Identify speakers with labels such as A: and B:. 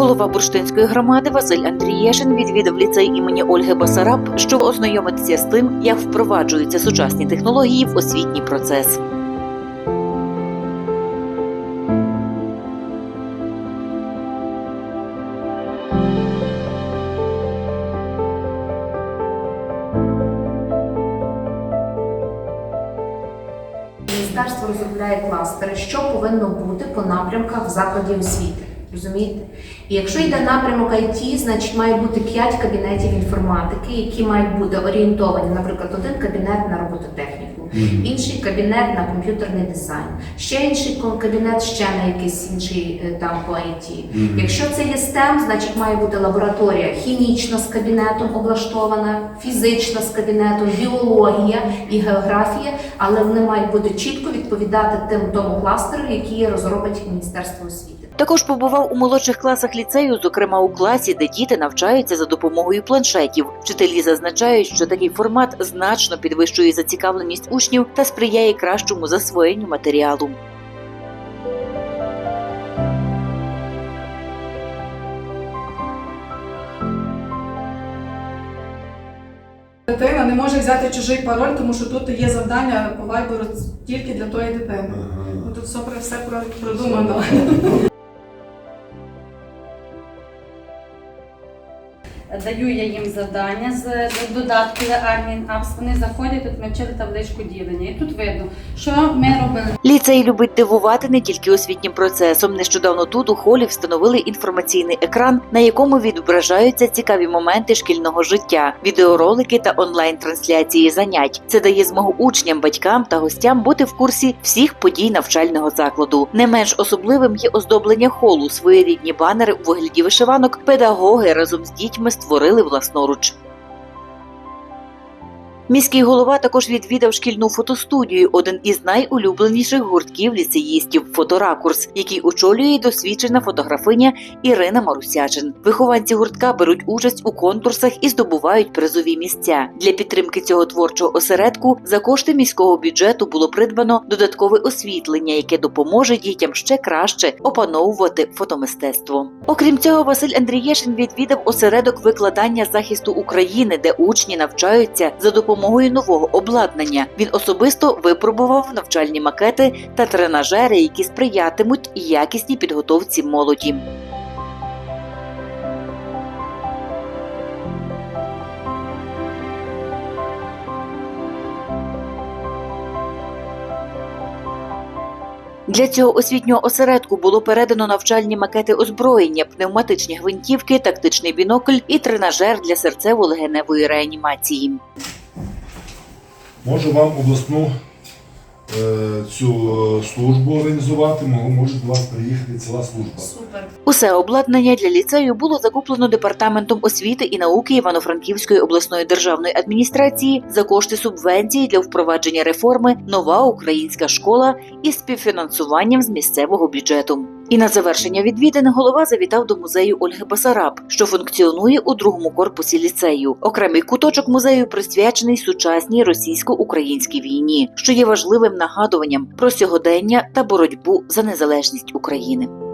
A: Голова бурштинської громади Василь Андрієшин відвідав ліцей імені Ольги Басараб, щоб ознайомитися з тим, як впроваджуються сучасні технології в освітній процес.
B: Міністерство розробляє кластери, що повинно бути по напрямках в закладі освіти. Розумієте? І якщо йде напрямок IT, значить має бути 5 кабінетів інформатики, які мають бути орієнтовані, наприклад, один кабінет на робототехніку, інший кабінет на комп'ютерний дизайн, ще інший кабінет ще на якийсь інший е, там по IT. Якщо це є STEM, значить має бути лабораторія хімічна з кабінетом облаштована, фізична з кабінетом, біологія і географія, але вони мають бути чітко відповідати тим тому кластеру, який розробить Міністерство освіти.
A: Також побував у молодших класах ліцею, зокрема у класі, де діти навчаються за допомогою планшетів. Вчителі зазначають, що такий формат значно підвищує зацікавленість учнів та сприяє кращому засвоєнню матеріалу.
C: Дитина не може взяти чужий пароль, тому що тут є завдання по вайберу тільки для тої дитини. Тут все, про- все про- продумано.
D: Даю я їм завдання з додатку Admin Apps. Вони заходять, тут ми табличку ділення. І тут видно, що ми робили.
A: Ліцей любить дивувати не тільки освітнім процесом. Нещодавно тут у холі встановили інформаційний екран, на якому відображаються цікаві моменти шкільного життя, відеоролики та онлайн-трансляції занять. Це дає змогу учням, батькам та гостям бути в курсі всіх подій навчального закладу. Не менш особливим є оздоблення холу. Своєрідні банери у вигляді вишиванок педагоги разом з дітьми створили власноруч. Міський голова також відвідав шкільну фотостудію, один із найулюбленіших гуртків ліцеїстів фоторакурс, який очолює досвідчена фотографиня Ірина Марусячин. Вихованці гуртка беруть участь у конкурсах і здобувають призові місця. Для підтримки цього творчого осередку за кошти міського бюджету було придбано додаткове освітлення, яке допоможе дітям ще краще опановувати фотомистецтво. Окрім цього, Василь Андрієшин відвідав осередок викладання захисту України, де учні навчаються за допомогою нового обладнання. Він особисто випробував навчальні макети та тренажери, які сприятимуть якісній підготовці молоді. Для цього освітнього осередку було передано навчальні макети озброєння, пневматичні гвинтівки, тактичний бінокль і тренажер для серцево-легеневої реанімації.
E: Можу вам обласну е, цю е, службу організувати, мо- може до вас приїхати ціла служба.
B: Супер.
A: Усе обладнання для ліцею було закуплено департаментом освіти і науки Івано-Франківської обласної державної адміністрації за кошти субвенції для впровадження реформи Нова українська школа із співфінансуванням з місцевого бюджету. І на завершення відвідин голова завітав до музею Ольги Басараб, що функціонує у другому корпусі ліцею. Окремий куточок музею присвячений сучасній російсько-українській війні, що є важливим нагадуванням про сьогодення та боротьбу за незалежність України.